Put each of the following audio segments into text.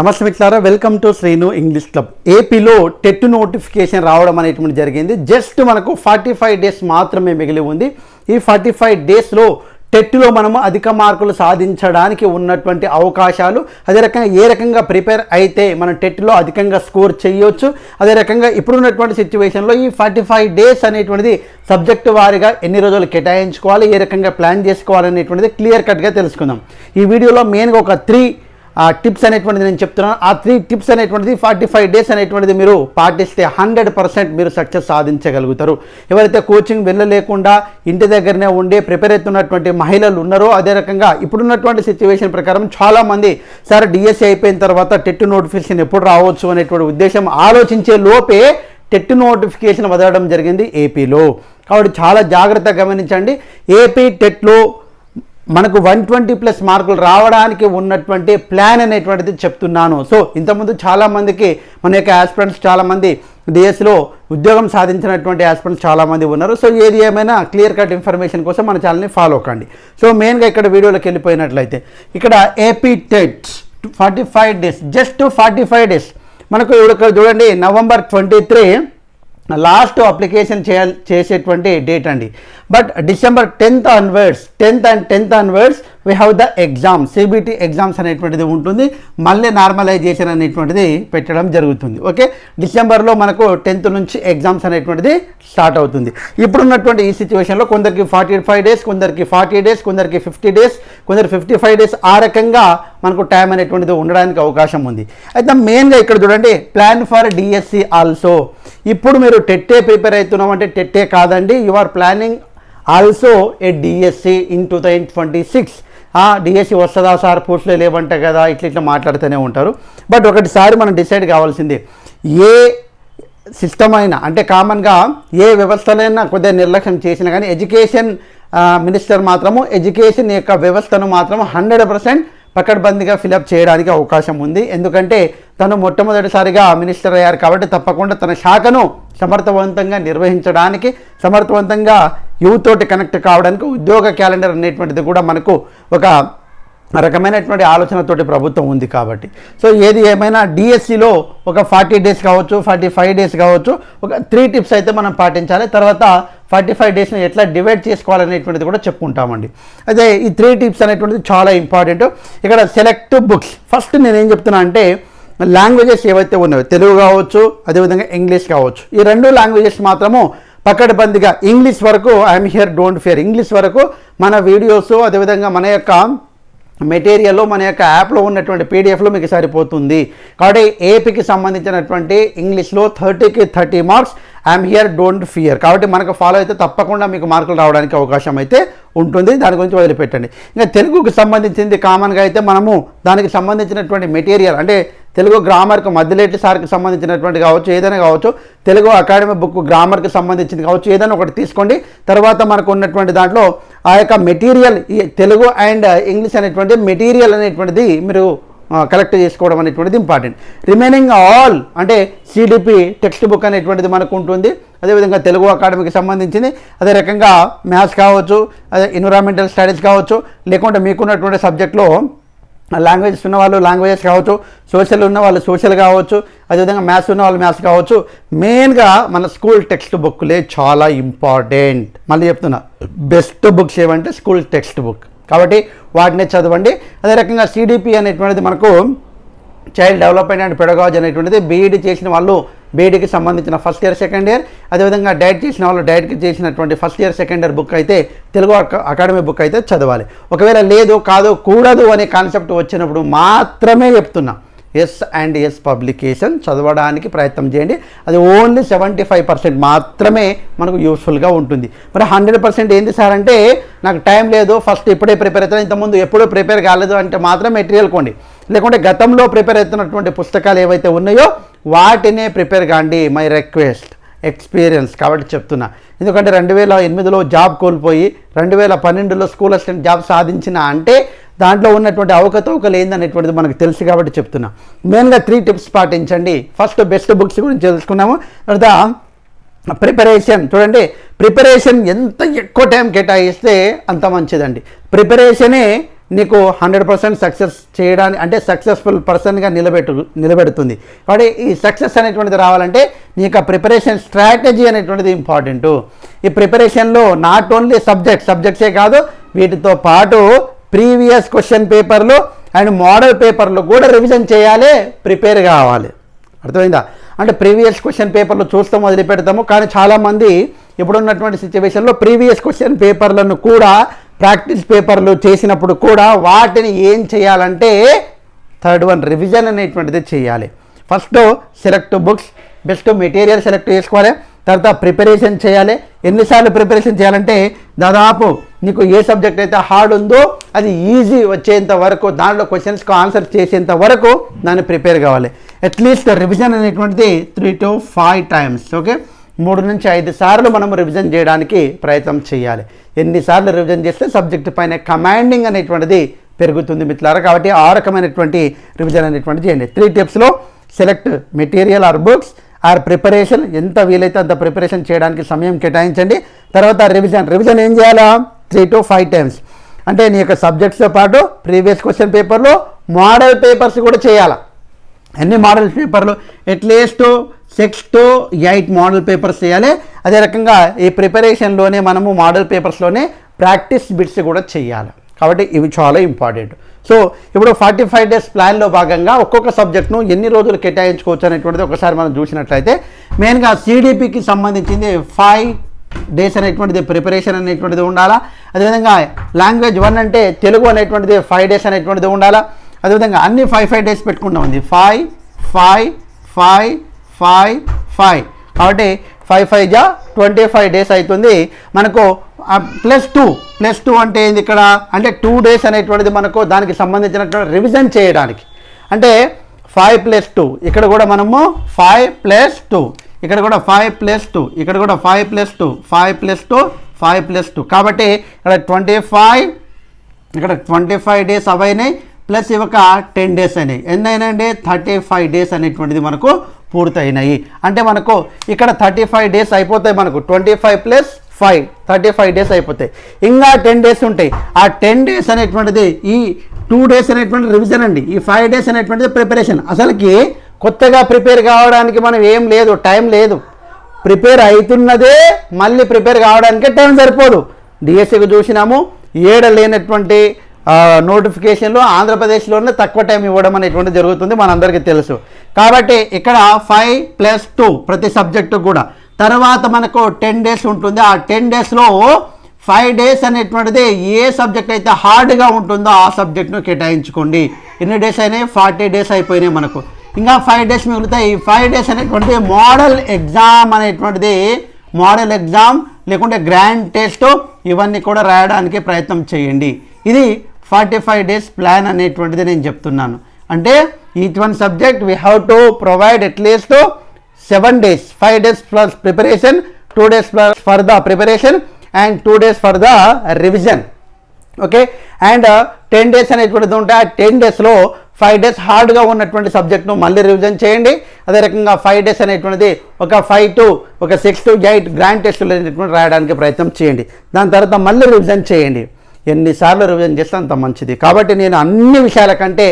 నమస్తే మిత్రులారా welcome to Srinu English club. ఏపీలో టెట్ నోటిఫికేషన్ రావడం అనేటువంటి జరిగింది. జస్ట్ మనకు ఫార్టీ ఫైవ్ డేస్ మాత్రమే మిగిలి ఉంది. ఈ ఫార్టీ ఫైవ్ డేస్లో టెట్లో మనము అధిక మార్కులు సాధించడానికి ఉన్నటువంటి అవకాశాలు అదే రకంగా ఏ రకంగా ప్రిపేర్ అయితే మనం టెట్లో అధికంగా స్కోర్ చేయొచ్చు అదే రకంగా ఇప్పుడున్నటువంటి సిచ్యువేషన్లో ఈ ఫార్టీ ఫైవ్ డేస్ అనేటువంటిది సబ్జెక్ట్ వారీగా ఎన్ని రోజులు కేటాయించుకోవాలి ఏ రకంగా ప్లాన్ చేసుకోవాలి అనేటువంటిది క్లియర్ కట్గా తెలుసుకుందాం. ఈ వీడియోలో మెయిన్గా ఒక త్రీ ఆ టిప్స్ అనేటువంటిది నేను చెప్తున్నాను. ఆ త్రీ టిప్స్ అనేటువంటిది ఫార్టీ ఫైవ్ డేస్ అనేటువంటిది మీరు పాటిస్తే హండ్రెడ్ పర్సెంట్ మీరు సక్సెస్ సాధించగలుగుతారు. ఎవరైతే కోచింగ్ వెళ్ళలేకుండా ఇంటి దగ్గరనే ఉండే ప్రిపేర్ అవుతున్నటువంటి మహిళలు ఉన్నారో అదే రకంగా ఇప్పుడున్నటువంటి సిచ్యువేషన్ ప్రకారం చాలామంది సార్ డిఎస్సి అయిపోయిన తర్వాత టెట్ నోటిఫికేషన్ ఎప్పుడు రావచ్చు? అనేటువంటి ఉద్దేశం ఆలోచించే లోపే టెట్ నోటిఫికేషన్ వదలడం జరిగింది ఏపీలో కాబట్టి చాలా జాగ్రత్తగా గమనించండి. ఏపీ టెట్లో మనకు వన్ ట్వంటీ ప్లస్ మార్కులు రావడానికి ఉన్నటువంటి ప్లాన్ అనేటువంటిది చెప్తున్నాను. సో ఇంతకుముందు చాలామందికి మన యొక్క ఆస్పిరెంట్స్ చాలామంది డిఎస్లో ఉద్యోగం సాధించినటువంటి ఆస్పిరెంట్స్ చాలామంది ఉన్నారు. సో ఏది ఏమైనా క్లియర్ కట్ ఇన్ఫర్మేషన్ కోసం మన ఛానల్ని ఫాలో కండి. సో మెయిన్గా ఇక్కడ వీడియోలోకి వెళ్ళిపోయినట్లయితే ఇక్కడ AP TET forty five days just forty five days మనకు ఇక్కడ చూడండి November twenty three last application చేయాలి చేసేటువంటి డేట్ అండి. But December tenth onwards tenth and tenth onwards we have the exam CBT exams అనేటువంటిది ఉంటుంది. మళ్ళీ నార్మలైజేషన్ అనేటువంటిది పెట్టడం జరుగుతుంది. ఓకే డిసెంబర్లో మనకు టెన్త్ నుంచి ఎగ్జామ్స్ అనేటువంటిది స్టార్ట్ అవుతుంది. ఇప్పుడున్నటువంటి ఈ సిచ్యువేషన్లో కొందరికి ఫార్టీ ఫైవ్ డేస్ కొందరికి ఫార్టీ డేస్ కొందరికి ఫిఫ్టీ డేస్ కొందరు ఫిఫ్టీ ఫైవ్ డేస్ ఆ రకంగా మనకు టైం అనేటువంటిది ఉండడానికి అవకాశం ఉంది. అయితే మెయిన్గా ఇక్కడ చూడండి ప్లాన్ ఫర్ డిఎస్సి ఆల్సో ఇప్పుడు మీరు టెట్టే ప్రిపేర్ అవుతున్నాం అంటే టెట్టే కాదండి. You are planning also a DSC in two thousand twenty six DSC వస్తుందా సార్? పోస్టులే లేవంట కదా ఇట్లా ఇట్లా మాట్లాడుతూనే ఉంటారు. బట్ ఒకటిసారి మనం డిసైడ్ కావాల్సింది ఏ సిస్టమ్ అయినా అంటే కామన్గా ఏ వ్యవస్థలైనా కొద్దిగా నిర్లక్ష్యం చేసినా కానీ ఎడ్యుకేషన్ మినిస్టర్ మాత్రము ఎడ్యుకేషన్ యొక్క వ్యవస్థను మాత్రం హండ్రెడ్ పర్సెంట్ పకడ్బందీగా ఫిలప్ చేయడానికి అవకాశం ఉంది. ఎందుకంటే తను మొట్టమొదటిసారిగా మినిస్టర్ అయ్యారు కాబట్టి తప్పకుండా తన శాఖను సమర్థవంతంగా నిర్వహించడానికి సమర్థవంతంగా యూత్ తోటి కనెక్ట్ కావడానికి ఉద్యోగ క్యాలెండర్ అనేటువంటిది కూడా మనకు ఒక రకమైనటువంటి ఆలోచనతోటి ప్రభుత్వం ఉంది కాబట్టి. సో ఏది ఏమైనా డిఎస్సిలో ఒక ఫార్టీ డేస్ కావచ్చు ఫార్టీ ఫైవ్ డేస్ కావచ్చు ఒక త్రీ టిప్స్ అయితే మనం పాటించాలి. తర్వాత ఫార్టీ ఫైవ్ డేస్ని ఎట్లా డివైడ్ చేసుకోవాలనేటువంటిది కూడా చెప్పుకుంటామండి. అదే ఈ త్రీ టిప్స్ అనేటువంటిది చాలా ఇంపార్టెంట్. ఇక్కడ సెలెక్ట్ బుక్స్. ఫస్ట్ నేను ఏం చెప్తున్నా అంటే లాంగ్వేజెస్ ఏవైతే ఉన్నాయో తెలుగు కావచ్చు అదేవిధంగా ఇంగ్లీష్ కావచ్చు. ఈ రెండు లాంగ్వేజెస్ మాత్రము పకడ్బందీగా ఇంగ్లీష్ వరకు I'm here don't fear English వరకు మన వీడియోస్ అదేవిధంగా మన యొక్క మెటీరియల్లో మన యొక్క యాప్లో ఉన్నటువంటి పీడిఎఫ్లో మీకు సరిపోతుంది. కాబట్టి ఏపీకి సంబంధించినటువంటి ఇంగ్లీష్లో థర్టీకి thirty marks I'm here don't fear కాబట్టి మనకు ఫాలో అయితే తప్పకుండా మీకు మార్కులు రావడానికి అవకాశం అయితే ఉంటుంది. దాని గురించి వదిలిపెట్టండి. ఇంకా తెలుగుకు సంబంధించింది కామన్గా అయితే మనము దానికి సంబంధించినటువంటి మెటీరియల్ అంటే తెలుగు గ్రామర్కి మధ్యలేటి సార్కి సంబంధించినటువంటి కావచ్చు ఏదైనా కావచ్చు తెలుగు అకాడమీ బుక్ గ్రామర్కి సంబంధించింది కావచ్చు ఏదైనా ఒకటి తీసుకోండి. తర్వాత మనకు ఉన్నటువంటి దాంట్లో ఆ యొక్క మెటీరియల్ ఈ తెలుగు అండ్ ఇంగ్లీష్ అనేటువంటి మెటీరియల్ అనేటువంటిది మీరు కలెక్ట్ చేసుకోవడం అనేటువంటిది ఇంపార్టెంట్. రిమైనింగ్ ఆల్ అంటే సిడిపి టెక్స్ట్ బుక్ అనేటువంటిది మనకు ఉంటుంది. అదేవిధంగా తెలుగు అకాడమీకి సంబంధించింది. అదే రకంగా మ్యాథ్స్ కావచ్చు అదే ఎన్విరాన్మెంటల్ స్టడీస్ కావచ్చు లేకుంటే మీకున్నటువంటి సబ్జెక్ట్లో లాంగ్వేజెస్ ఉన్న వాళ్ళు లాంగ్వేజెస్ కావచ్చు సోషల్ ఉన్న వాళ్ళు సోషల్ కావచ్చు అదేవిధంగా మ్యాథ్స్ ఉన్న వాళ్ళు మ్యాథ్స్ కావచ్చు. మెయిన్గా మన స్కూల్ టెక్స్ట్ బుక్లే చాలా ఇంపార్టెంట్ మళ్ళీ చెప్తున్నా బెస్ట్ బుక్స్ ఏమంటే స్కూల్ టెక్స్ట్ బుక్ కాబట్టి వాటినే చదవండి. అదే రకంగా సిడిపి అనేటువంటిది మనకు చైల్డ్ డెవలప్మెంట్ అండ్ పెడగాజ్ అనేటువంటిది బీఈడి చేసిన వాళ్ళు బీఈడికి సంబంధించిన ఫస్ట్ ఇయర్ సెకండ్ ఇయర్ అదేవిధంగా డైట్ చేసిన వాళ్ళు డైట్కి చేసినటువంటి first year second year book అయితే తెలుగు అకాడమీ బుక్ అయితే చదవాలి. ఒకవేళ లేదు కాదు కూడదు అనే కాన్సెప్ట్ వచ్చినప్పుడు మాత్రమే చెప్తున్నా. ఎస్ అండ్ ఎస్ పబ్లికేషన్ చదవడానికి ప్రయత్నం చేయండి. అది ఓన్లీ సెవెంటీ ఫైవ్ పర్సెంట్ మాత్రమే మనకు యూస్ఫుల్గా ఉంటుంది. మరి హండ్రెడ్ పర్సెంట్ ఏంది సార్ అంటే నాకు టైం లేదు ఫస్ట్ ఇప్పుడే ప్రిపేర్ అవుతాను ఇంతకుముందు ఎప్పుడూ ప్రిపేర్ కాలేదు అంటే మాత్రం మెటీరియల్ కొండి లేకుంటే గతంలో ప్రిపేర్ అవుతున్నటువంటి పుస్తకాలు ఏవైతే ఉన్నాయో వాటినే ప్రిపేర్ కాండి మై రిక్వెస్ట్ ఎక్స్పీరియన్స్ కాబట్టి చెప్తున్నా. ఎందుకంటే రెండు వేల ఎనిమిదిలో జాబ్ కోల్పోయి రెండు వేల పన్నెండులో స్కూల్ అసిస్టెంట్ జాబ్ సాధించిన అంటే దాంట్లో ఉన్నటువంటి అవకతవకలు ఏందనేటువంటిది మనకు తెలుసు కాబట్టి చెప్తున్నా. మెయిన్గా త్రీ టిప్స్ పాటించండి. ఫస్ట్ బెస్ట్ బుక్స్ గురించి తెలుసుకున్నాము. తర్వాత ప్రిపరేషన్. చూడండి ప్రిపరేషన్ ఎంత ఎక్కువ టైం కేటాయిస్తే అంత మంచిదండి. ప్రిపరేషనే నీకు హండ్రెడ్ పర్సెంట్ సక్సెస్ చేయడానికి అంటే సక్సెస్ఫుల్ పర్సన్గా నిలబెట్టు నిలబెడుతుంది. కాబట్టి ఈ సక్సెస్ అనేటువంటిది రావాలంటే నీ యొక్క ప్రిపరేషన్ స్ట్రాటజీ అనేటువంటిది ఇంపార్టెంట్ ఈ ప్రిపరేషన్లో నాట్ ఓన్లీ సబ్జెక్ట్ సబ్జెక్ట్సే కాదు వీటితో పాటు ప్రీవియస్ క్వశ్చన్ పేపర్లు అండ్ మోడల్ పేపర్లు కూడా రివిజన్ చేయాలి ప్రిపేర్ కావాలి. అర్థమైందా? అంటే ప్రీవియస్ క్వశ్చన్ పేపర్లు చూస్తాం వదిలిపెడతాము కానీ చాలామంది ఇప్పుడున్నటువంటి సిచ్యువేషన్లో ప్రీవియస్ క్వశ్చన్ పేపర్లను కూడా ప్రాక్టీస్ పేపర్లు చేసినప్పుడు కూడా వాటిని ఏం చేయాలంటే థర్డ్ వన్ రివిజన్ అనేటువంటిది చేయాలి. First select books best material select చేసుకోవాలి. తర్వాత ప్రిపరేషన్ చేయాలి. ఎన్నిసార్లు ప్రిపరేషన్ చేయాలంటే దాదాపు నీకు ఏ సబ్జెక్ట్ అయితే హార్డ్ ఉందో అది ఈజీ వచ్చేంత వరకు దాంట్లో క్వశ్చన్స్కి ఆన్సర్ చేసేంత వరకు దాన్ని ప్రిపేర్ కావాలి. అట్లీస్ట్ రివిజన్ అనేటువంటిది three to five times okay? మూడు నుంచి ఐదు సార్లు మనం రివిజన్ చేయడానికి ప్రయత్నం చేయాలి. ఎన్నిసార్లు రివిజన్ చేస్తే సబ్జెక్ట్ పైన కమాండింగ్ అనేటువంటిది పెరుగుతుంది మిత్రులారా. కాబట్టి ఆ రకమైనటువంటి రివిజన్ అనేటువంటిది చేయండి. Three టిప్స్లో select material or books or preparation ఎంత వీలైతే అంత ప్రిపరేషన్ చేయడానికి సమయం కేటాయించండి. తర్వాత రివిజన్ రివిజన్ ఏం చేయాలా? త్రీ టు ఫైవ్ టైమ్స్ అంటే నీ యొక్క సబ్జెక్ట్స్తో పాటు ప్రీవియస్ క్వశ్చన్ పేపర్లో మోడల్ పేపర్స్ కూడా చేయాలా? ఎన్ని మోడల్ పేపర్లు at least six to eight model papers చేయాలి. అదే రకంగా ఈ ప్రిపరేషన్లోనే మనము మోడల్ పేపర్స్లోనే ప్రాక్టీస్ బిట్స్ కూడా చేయాలి. కాబట్టి ఇవి చాలా ఇంపార్టెంట్ సో ఇప్పుడు ఫార్టీ ఫైవ్ డేస్ ప్లాన్లో భాగంగా ఒక్కొక్క సబ్జెక్ట్ను ఎన్ని రోజులు కేటాయించుకోవచ్చు అనేటువంటిది ఒకసారి మనం చూసినట్లయితే మెయిన్గా సిడిపికి సంబంధించింది ఫైవ్ డేస్ అనేటువంటిది ప్రిపరేషన్ అనేటువంటిది ఉండాలా? అదేవిధంగా లాంగ్వేజ్ వన్ అంటే తెలుగు అనేటువంటిది ఫైవ్ డేస్ అనేటువంటిది ఉండాలా? అదేవిధంగా అన్ని ఫైవ్ ఫైవ్ డేస్ పెట్టుకుంటాం ఉంది five five five five five కాబట్టి ఫైవ్ ఫైవ్ జా ట్వంటీ ఫైవ్ డేస్ అవుతుంది మనకు ప్లస్ టూ ప్లస్ టూ అంటే ఏంది ఇక్కడ? అంటే టూ డేస్ అనేటువంటిది మనకు దానికి సంబంధించినటువంటి రివిజన్ చేయడానికి. అంటే ఫైవ్ ప్లస్ టూ ఇక్కడ కూడా మనము ఫైవ్ ప్లస్ టూ ఇక్కడ కూడా ఫైవ్ ప్లస్ టూ ఇక్కడ కూడా five plus two five plus two five plus two కాబట్టి ఇక్కడ ట్వంటీ ఫైవ్ ఇక్కడ ట్వంటీ ఫైవ్ డేస్ అవైనాయి. ప్లస్ ఇవొక టెన్ డేస్ అయినాయి. ఎన్ని అయినాయండి థర్టీ ఫైవ్ డేస్ అనేటువంటిది మనకు పూర్తయినాయి. అంటే మనకు ఇక్కడ థర్టీ ఫైవ్ డేస్ అయిపోతాయి మనకు. Twenty five plus five. Thirty five days అయిపోతాయి. ఇంకా టెన్ డేస్ ఉంటాయి. ఆ టెన్ డేస్ అనేటువంటిది ఈ టూ డేస్ అనేటువంటి రివిజన్ అండి. ఈ ఫైవ్ డేస్ అనేటువంటిది ప్రిపరేషన్ అసలుకి కొత్తగా ప్రిపేర్ కావడానికి మనం ఏం లేదు టైం లేదు. ప్రిపేర్ అవుతున్నదే మళ్ళీ ప్రిపేర్ కావడానికే టైం సరిపోదు. డిఎస్సికి చూసినాము. ఏడ లేనటువంటి నోటిఫికేషన్లు ఆంధ్రప్రదేశ్లోనే తక్కువ టైం ఇవ్వడం అనేటువంటి జరుగుతుంది మనందరికీ తెలుసు. కాబట్టి ఇక్కడ ఫైవ్ ప్లస్ టూ ప్రతి సబ్జెక్టు కూడా. తర్వాత మనకు టెన్ డేస్ ఉంటుంది. ఆ టెన్ డేస్లో ఫైవ్ డేస్ అనేటువంటిది ఏ సబ్జెక్ట్ అయితే హార్డ్గా ఉంటుందో ఆ సబ్జెక్ట్ను కేటాయించుకోండి. ఎన్ని డేస్ అయినాయి? ఫార్టీ డేస్ అయిపోయినాయి మనకు. ఇంకా ఫైవ్ డేస్ మిగులుతాయి. ఈ ఫైవ్ డేస్ అనేటువంటిది మోడల్ ఎగ్జామ్ అనేటువంటిది మోడల్ ఎగ్జామ్ లేకుంటే గ్రాండ్ టెస్ట్ ఇవన్నీ కూడా రాయడానికి ప్రయత్నం చేయండి. ఇది ఫార్టీ ఫైవ్ డేస్ ప్లాన్ అనేటువంటిది నేను చెప్తున్నాను. అంటే each one subject we have to provide at least seven days five days plus preparation two days plus for the preparation and two days for the revision okay and ten days అనేటువంటిది ఉంటే ఆ ten డేస్లో five days హార్డ్గా ఉన్నటువంటి సబ్జెక్ట్ను మళ్ళీ revision చేయండి. అదే రకంగా ఫైవ్ డేస్ అనేటువంటిది ఒక ఫైవ్ టు ఒక సిక్స్ టు ఎయిట్ గ్రాండ్ టెస్టులు అనేటువంటి రాయడానికి ప్రయత్నం చేయండి. దాని తర్వాత మళ్ళీ రివిజన్ చేయండి. ఎన్నిసార్లు రివిజన్ చేస్తే అంత మంచిది. కాబట్టి నేను అన్ని విషయాల కంటే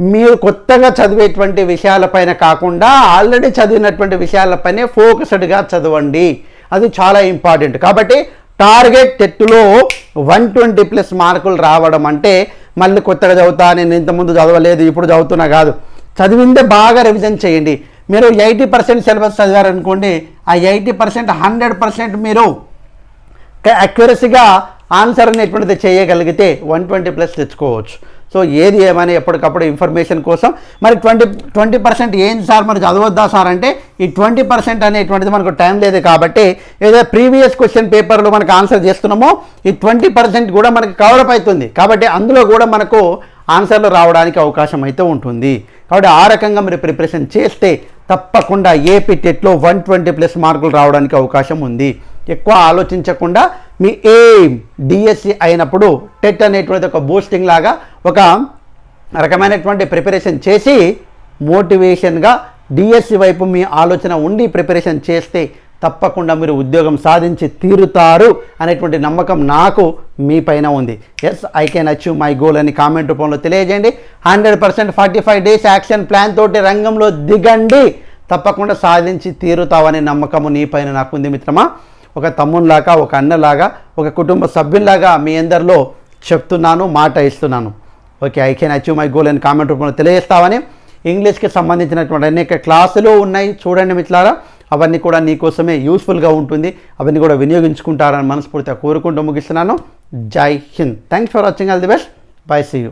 మీరు కొత్తగా చదివేటువంటి విషయాలపైన కాకుండా ఆల్రెడీ చదివినటువంటి విషయాలపైనే ఫోకస్డ్గా చదవండి. అది చాలా ఇంపార్టెంట్. కాబట్టి టార్గెట్ టెట్టులో వన్ ట్వంటీ ప్లస్ మార్కులు రావడం అంటే మళ్ళీ కొత్తగా చదువుతా నేను ఇంతకుముందు చదవలేదు ఇప్పుడు చదువుతున్నా కాదు. చదివిందే బాగా రివిజన్ చేయండి. మీరు ఎయిటీ పర్సెంట్ సిలబస్ చదివారనుకోండి ఆ ఎయిటీ పర్సెంట్ హండ్రెడ్ పర్సెంట్ మీరు అక్యురసీగా ఆన్సర్ అనేటువంటిది చేయగలిగితే వన్ ట్వంటీ ప్లస్ తెచ్చుకోవచ్చు. సో ఏది ఏమైనా ఎప్పటికప్పుడు ఇన్ఫర్మేషన్ కోసం. మరి ట్వంటీ ట్వంటీ పర్సెంట్ ఏం సార్ మరి చదవద్దా సార్ అంటే ఈ ట్వంటీ పర్సెంట్ అనేటువంటిది మనకు టైం లేదు కాబట్టి ఏదో ప్రీవియస్ క్వశ్చన్ పేపర్లో మనకు ఆన్సర్ చేస్తున్నామో ఈ ట్వంటీ పర్సెంట్ కూడా మనకి కవరప్ అవుతుంది. కాబట్టి అందులో కూడా మనకు ఆన్సర్లు రావడానికి అవకాశం అయితే ఉంటుంది. కాబట్టి ఆ రకంగా మీరు ప్రిపరేషన్ చేస్తే తప్పకుండా ఏపీ టెట్లో వన్ ట్వంటీ ప్లస్ మార్కులు రావడానికి అవకాశం ఉంది. ఎక్కువ ఆలోచించకుండా మీ ఎయిమ్ డిఎస్సి అయినప్పుడు టెట్ అనేటువంటి ఒక బూస్టింగ్ లాగా ఒక రకమైనటువంటి ప్రిపరేషన్ చేసి మోటివేషన్గా డిఎస్సి వైపు మీ ఆలోచన ఉండి ప్రిపరేషన్ చేస్తే తప్పకుండా మీరు ఉద్యోగం సాధించి తీరుతారు అనేటువంటి నమ్మకం నాకు మీ పైన ఉంది. Yes I can achieve my goal అని కామెంట్ రూపంలో తెలియజేయండి. Hundred percent forty five days action plan తోటి రంగంలో దిగండి. తప్పకుండా సాధించి తీరుతావనే నమ్మకము నీ పైన నాకుంది మిత్రమా. ఒక తమ్మునిలాగా ఒక అన్నలాగా ఒక కుటుంబ సభ్యుల్లాగా మీ అందరిలో చెప్తున్నాను మాట ఇస్తున్నాను. Okay I can achieve my goal అని కామెంట్ రూపంలో తెలియజేస్తామని ఇంగ్లీష్కి సంబంధించినటువంటి అనేక క్లాసులు ఉన్నాయి. చూడండి మిత్రులారా. అవన్నీ కూడా నీకోసమే యూస్ఫుల్గా ఉంటుంది. అవన్నీ కూడా వినియోగించుకుంటారని మనస్ఫూర్తిగా కోరుకుంటూ ముగిస్తున్నాను. జై Hind. Thanks for watching all the best bye see you